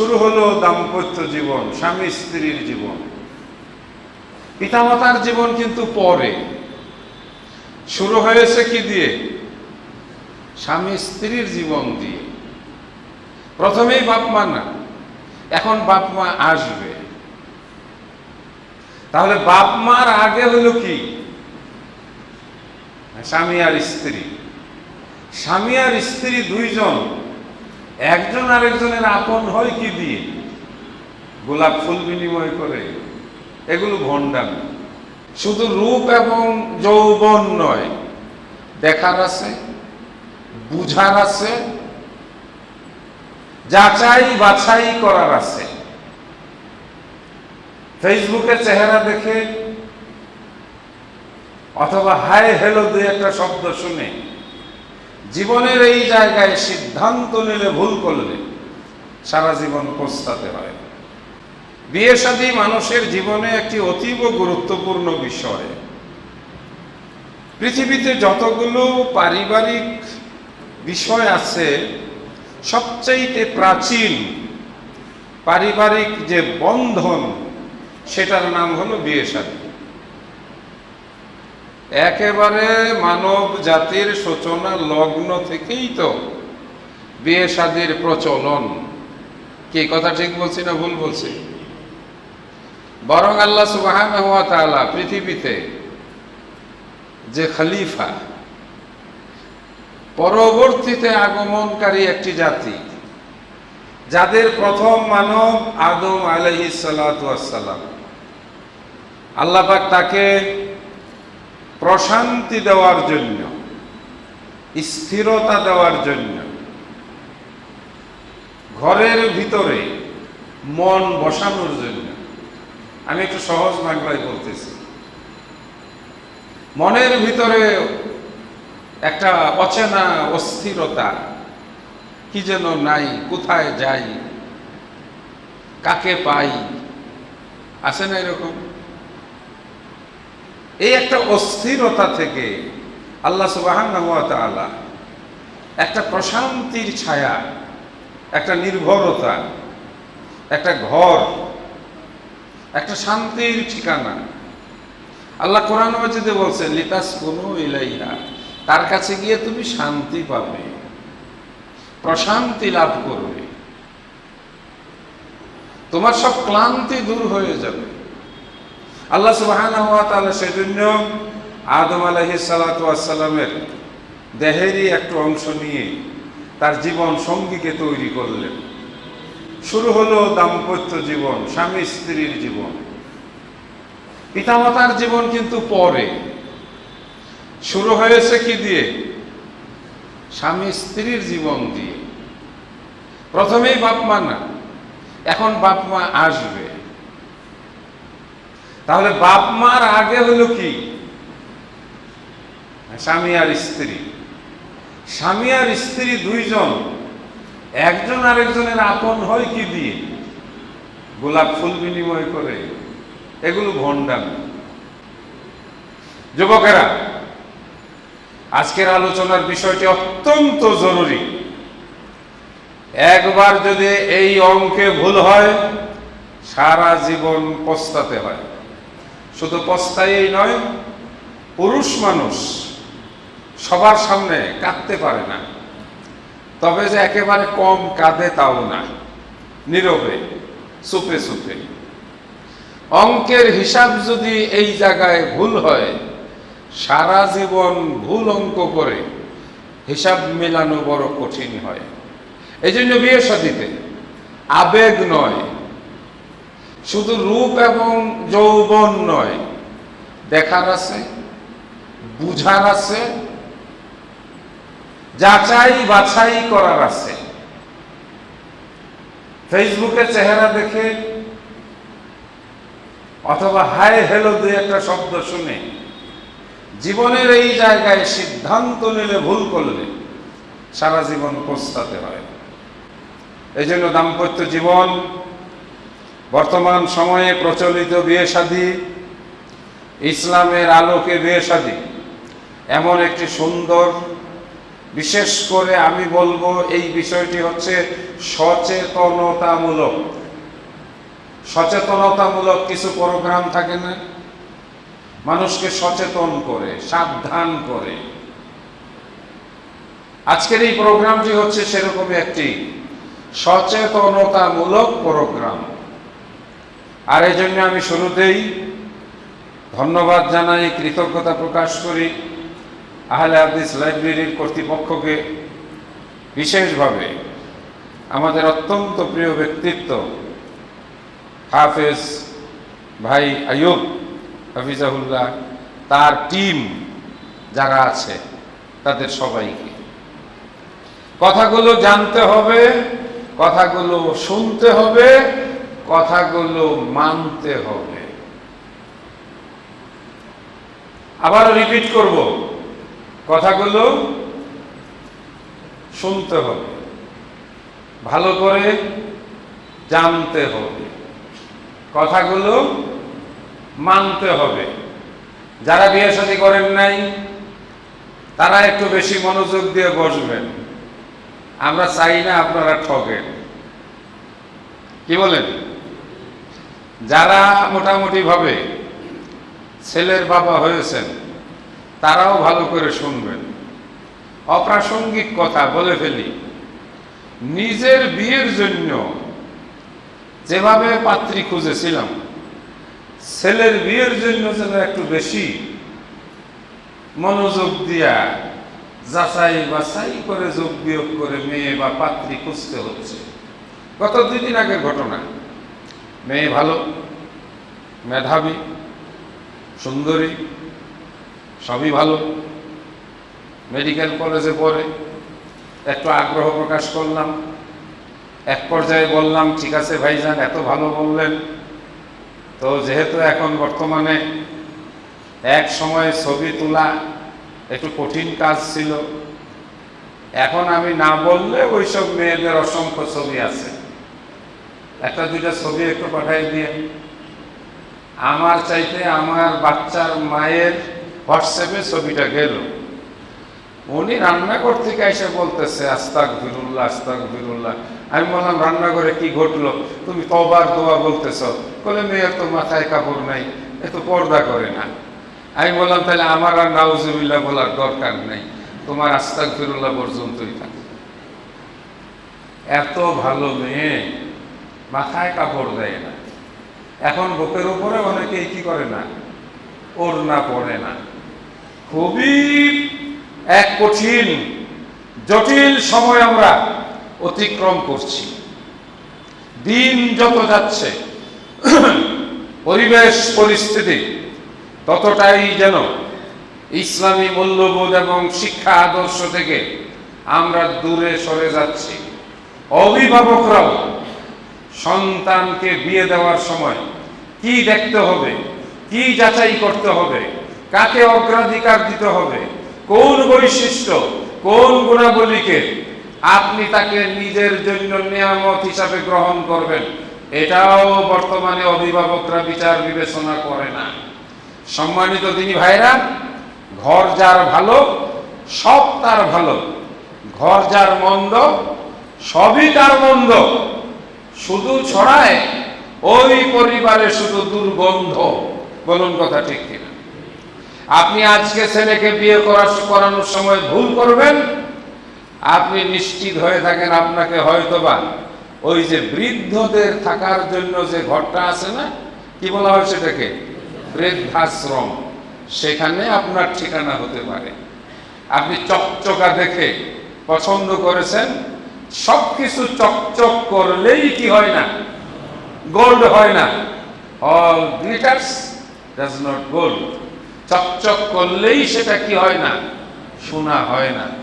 শুরু হলো দাম্পত্য জীবন, স্বামী স্ত্রীর জীবন। পিতামাতার জীবন কিন্তু পরে। শুরু হয়েছে কি দিয়ে? স্বামী স্ত্রীর জীবন দিয়ে। প্রথমেই বাপ মা না, এখন বাপ মা আসবে। তাহলে বাপ মার আগে হলো কি? স্বামী আর স্ত্রী। স্বামী আর স্ত্রী দুইজন। একজন আরেকজনের আপন হয় কি দিয়ে? গোলাপ ফুল বিনিময় করে। এগুলো ভণ্ডামি। শুধু রূপ এবং যৌবন নয়, দেখার আছে, বুঝার আছে, যাচাই বাছাই করার আছে। ফেসবুকে চেহারা দেখে অথবা হাই হেলো দুই একটা শব্দ শুনে জীবনের এই জায়গায় সিদ্ধান্ত নিলে ভুল করলে সারা জীবন পস্তাতে হয়। বিয়ে শাদী মানুষের জীবনে একটি অতীব গুরুত্বপূর্ণ বিষয়। পৃথিবীতে যতগুলো পারিবারিক বিষয় আছে, সবচাইতে প্রাচীন পারিবারিক যে বন্ধন, সেটার নাম হলো বিয়ে শাদী। একেবারে মানব জাতির সূচনা লগ্ন থেকেই তো বিয়ে শাদীর প্রচলন। কি কথা ঠিক বলছি না ভুল বলছি? বরং আল্লাহ তাআলা পৃথিবীতে যে খলিফা, পরবর্তীতে আগমনকারী একটি জাতি, যাদের প্রথম মানব আদম আলহি সালাম। আল্লাহ পাক তাকে প্রশান্তি দেওয়ার জন্য, স্থিরতা দেওয়ার জন্য, ঘরের ভিতরে মন বসানোর জন্য। আমি একটু সহজ বাংলায় বলতেছি। মনের ভিতরে একটা অচেনা অস্থিরতা, কি যেন নাই, কোথায় যাই, কাকে পাই, আছে না এরকম? এই একটা অস্থিরতা থেকে আল্লাহ সুবাহান একটা প্রশান্তির ছায়া, একটা নির্ভরতা, একটা ঘর, একটা শান্তির ঠিকানা। আল্লাহ কোরআন মজিদে বলছেন লিতাস কোনো ইলাইহা তার কাছে গিয়ে তুমি শান্তি পাবে, প্রশান্তি লাভ করবে। তোমার সব ক্লান্তি দূর হয়ে যাবে। আল্লাহ সুবাহান সেজন্য আদম আলহি সালাতামের দেহেরই একটু অংশ নিয়ে তার জীবন সঙ্গীকে তৈরি করলেন। শুরু হলো দাম্পত্য জীবন, স্বামী স্ত্রীর জীবন। পিতামাতার জীবন কিন্তু পরে। শুরু হয়েছে কি দিয়ে? স্বামী স্ত্রীর জীবন দিয়ে। প্রথমেই বাপ মা না, এখন বাপ মা আসবে। তাহলে বাপ মার আগে হলো কি? স্বামী আর স্ত্রী। স্বামী আর স্ত্রী দুইজন, একজন আরেকজনের আপন হয় কি দিয়ে? গোলাপ ফুল বিনিময় করে। এগুলো ভণ্ডামি। যুবকেরা, আজকের আলোচনার বিষয়টি অত্যন্ত জরুরি। একবার যদি এই অঙ্কে ভুল হয়, সারা জীবন পস্তাতে হয়। শুধু পস্তাই নয়, পুরুষ মানুষ সবার সামনে কাঁদতে পারে না। তবে যে একেবারে কম কাঁদে তাও না, নীরবে চুপে চুপে অঙ্কের হিসাব যদি এই জায়গায় ভুল হয়, সারা জীবন ভুল অঙ্ক করে হিসাব মেলানো বড় কঠিন হয়। এই জন্য বিয়ে সাদিতে আবেগ নয় শুধু রূপ এবং যৌবন নয়, দেখার আছে, বুঝার আছে, যাচাই বাছাই করার আছে। ফেসবুকে চেহারা দেখে অথবা হাই হেলো দুই একটা শব্দ শুনে জীবনের এই জায়গায় সিদ্ধান্ত নিলে ভুল করলে সারা জীবন পস্তাতে হয়। এই জন্য দাম্পত্য জীবন বর্তমান সময়ে প্রচলিত বিয়ে শাদী ইসলামের আলোকে বিয়ে শাদী এমন একটি সুন্দর, বিশেষ করে আমি বলব এই বিষয়টি হচ্ছে সচেতনতামূলক। সচেতনতামূলক কিছু প্রোগ্রাম থাকে না? মানুষকে সচেতন করে, সাবধান করে। আজকের এই প্রোগ্রামটি হচ্ছে সেরকমই একটি সচেতনতামূলক প্রোগ্রাম। আর এই জন্য আমি শুরুতেই ধন্যবাদ জানাই, কৃতজ্ঞতা প্রকাশ করি আহলে হাদিস লাইব্রেরির কর্তৃপক্ষকে। বিশেষভাবে আমাদের অত্যন্ত প্রিয় ব্যক্তিত্ব হাফেজ ভাই আয়ুব হাফিজাহুল্লাহ, তার টিম যারা আছে তাদের সবাইকে। কথাগুলো জানতে হবে, কথাগুলো শুনতে হবে কথাগুলো মানতে হবে। আবার রিপিট করব। কথাগুলো শুনতে হবে। ভালো করে জানতে হবে। কথাগুলো মানতে হবে। যারা বিয়ে শাদী করেন নাই, তারা একটু বেশি মনোযোগ দিয়ে বসবেন। আমরা চাই না আপনারা ঠকেন কি বলেন? যারা মোটামুটি ভাবে ছেলের বাবা হয়েছেন, তারাও ভালো করে শুনবেন। অপ্রাসঙ্গিক কথা বলে ফেলি, নিজের বিয়ের জন্য যেভাবে পাত্রী খুঁজেছিলাম, ছেলের বিয়ের জন্য যেন একটু বেশি মনোযোগ দিয়া যাচাই বাছাই করে যোগ বিয়োগ করে মেয়ে বা পাত্রী খুঁজতে হচ্ছে। গত দুই দিন আগের ঘটনা? মেয়ে ভালো, মেধাবী, সুন্দরী, সবই ভালো। মেডিকেল কলেজে পড়ে, একটু আগ্রহ প্রকাশ করলাম, এক পর্যায়ে বললাম, ঠিক আছে ভাইজান, এত ভালো বললেন। তো যেহেতু এখন বর্তমানে এক সময় ছবি তোলা একটু কঠিন কাজ ছিল, এখন আমি না বললে ওইসব মেয়েদের অসংখ্য ছবি আছে। একটা দুইটা ছবি একটু পাঠাই দিয়ে। আমার চাইতে আমার বাচ্চার মায়ের হোয়াটসঅ্যাপে ছবিটা গেল। উনি রান্নাঘর থেকে এসে বলতেছে আস্তাক বিরুল্লাহ আস্তাক বিরুল্লাহ আমি বললাম, রান্নাঘরে কি ঘটলো? তুমি কবার দোয়া বলতেছ। বলে মেয়ের তো মাথায় কাপড় নাই এত পর্দা করে না। আমি বললাম, তাহলে আমার আর নাউজুবিল্লাহ বলার দরকার নেই। তোমার আস্তাক ফিরুল্লাহ পর্যন্তই থাকে। এত ভালো মেয়ে। মাথায় কাপড় দেয় না। এখন বুকের উপরে অনেকেই কি করে না? ওড়না পড়ে না। খুবই এক কঠিন, জটিল সময় আমরা অতিক্রম করছি। দিন যত যাচ্ছে, পরিবেশ, পরিস্থিতি ততটাই যেন ইসলামী মূল্যবোধ এবং শিক্ষা আদর্শ থেকে আমরা দূরে সরে যাচ্ছি। অভিভাবকরাও সন্তানকে বিয়ে দেওয়ার সময় কি দেখতে হবে? কি যাচাই করতে হবে? কাকে অগ্রাধিকার দিতে হবে? কোন বৈশিষ্ট্য? কোন গুণাবলীকে আপনি তাকে নিজের জন্য নিয়ামত হিসাবে গ্রহণ করবেন? এটাও বর্তমানে অভিভাবকরা বিচার বিবেচনা করে না। সম্মানিত তিনি ভাইরা ঘর যার ভালো, সব তার ভালো। ঘর যার মন্দ, সবই তার মন্দ। শুধু ছড়ায়, ওই পরিবারে শুধু দুর্গন্ধ। বলুন কথা ঠিক কিনা। আপনি আজকে ছেলেকে বিয়ে করার করানোর সময় ভুল করবেন। আপনি নিশ্চিত হয়ে থাকেন আপনাকে হয়তোবা ওই যে বৃদ্ধদের থাকার জন্য যে ঘরটা আছে না, কি বলা হয় সেটাকে? বৃদ্ধাশ্রম। সেখানে আপনার ঠিকানা হতে পারে। আপনি চকচকা দেখে পছন্দ করেছেন সবকিছু চকচক করলেই কি হয় না? গোল্ড হয় না। All glitters does not gold চকচক করলেই সেটা কি হয় না? সোনা হয় না।